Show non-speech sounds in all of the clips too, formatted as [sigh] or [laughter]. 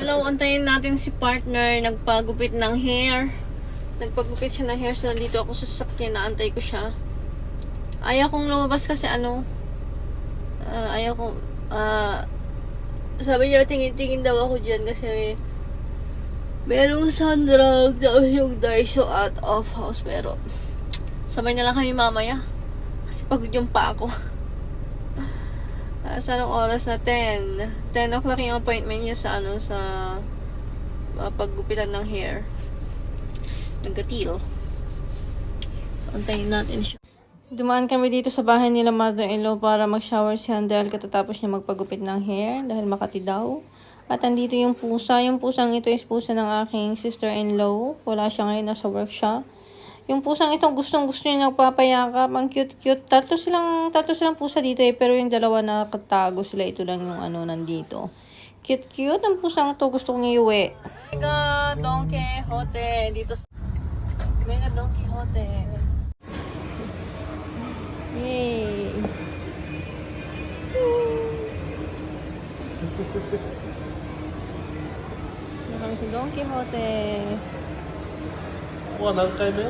Hello, antayin natin si partner. Nagpagupit ng hair. Nagpagupit siya ng hair. So, nandito ako sa sasakyan. Naantay ko siya. Ayaw kong lumabas kasi ano. ah, ayaw kong... ah, sabi niya, tingin-tingin daw ako dyan kasi may... Merong sundrag na yung Daiso out of house. Pero, sabay na lang kami mamaya. Kasi pagod yung pa ako. Ah, sa anong oras na? 10. 10 o'clock yung appointment niya sa ano, sa uh, paggupitan ng hair. Nagatil. So, antayin natin siya. Dumaan kami dito sa bahay nila mother-in-law para mag-shower si Handel katatapos niya magpagupit ng hair dahil Makati daw. At andito yung pusa. Yung pusang ito is pusa ng aking sister-in-law. Wala siya ngayon, nasa work siya. Yung pusang ito, gustong gusto niya nagpapayakap. Ang cute-cute. Tatlo silang, tatlo silang pusa dito eh. Pero yung dalawa na katago sila, ito lang yung ano nandito. Cute-cute. Ang pusang to gusto kong iuwi. Mega Don Quixote. Dito sa... Mega Don Quixote. Yay! [laughs] Meron si Don Quixote. ここは何回目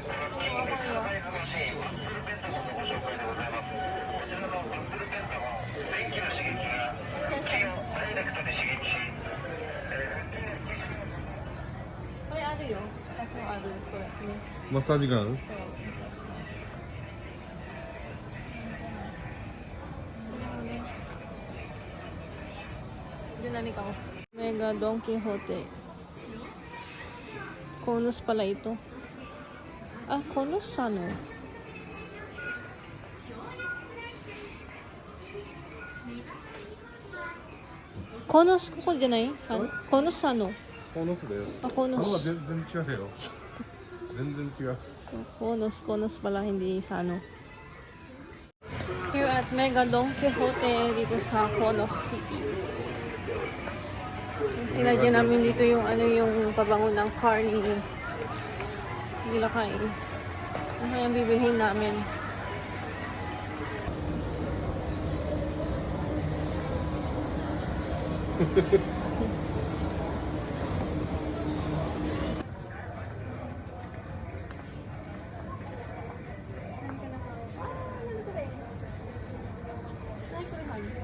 るよ。あ、そうある。これね。マッサージガン Diyan na ikaw. Mega Don Quixote. Konus pala ito. Ah, konus ano? Konus ko ko din Konus ano? コノスだよあ、コノス顔が全然違うよ全然違う Konos, Konos pala, hindi sa ano. Here at Mega Don Quixote dito sa Konos City. Sinadya namin dito yung ano yung pabango ng car ni nila kay. Ano kayang bibilhin namin? Ay, [laughs]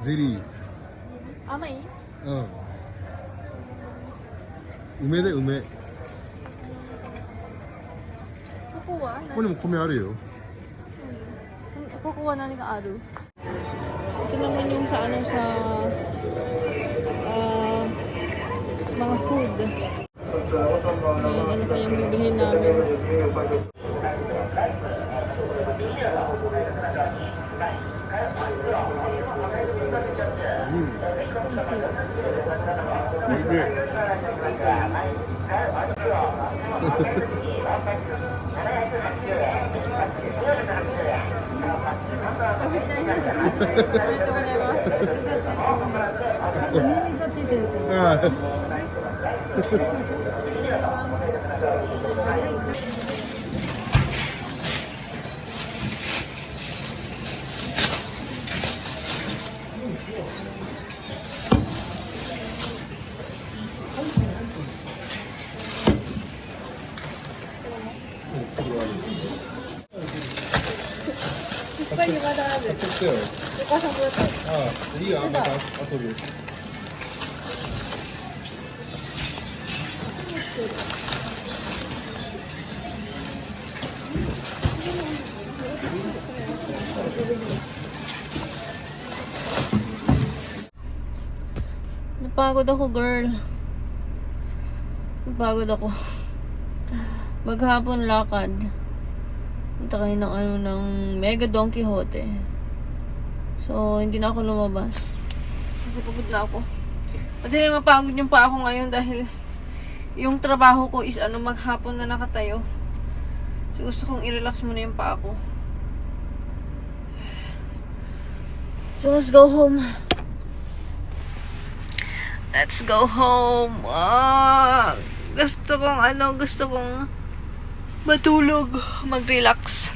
Ziri. Amay? Oh. Ume de ume. Kukuha? Ano mo kumi aru yo? Kukuha na nga aru. Ito naman yung sa ano sa uh, mga food. Ayan, ano pa yung bibihin namin. Thank you. ああ [laughs] 빨리 받아가지고. 됐어요. 가서 보였어. 아, 이거 안 받아. 아, 거기. Napagod ako, girl. Napagod ako. Maghapon lakad. Punta kayo ng ano ng Mega Don Quixote. So, hindi na ako lumabas. Kasi pagod na ako. Madali mapagod yung pa ako ngayon dahil yung trabaho ko is ano maghapon na nakatayo. So, gusto kong i-relax muna yung pa ako. So, let's go home. Let's go home. Ah, gusto kong ano, gusto kong matulog, mag-relax.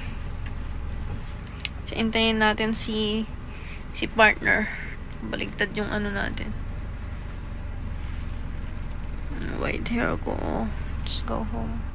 So, intayin natin si si partner. Baligtad yung ano natin. White hair ko. Let's go home.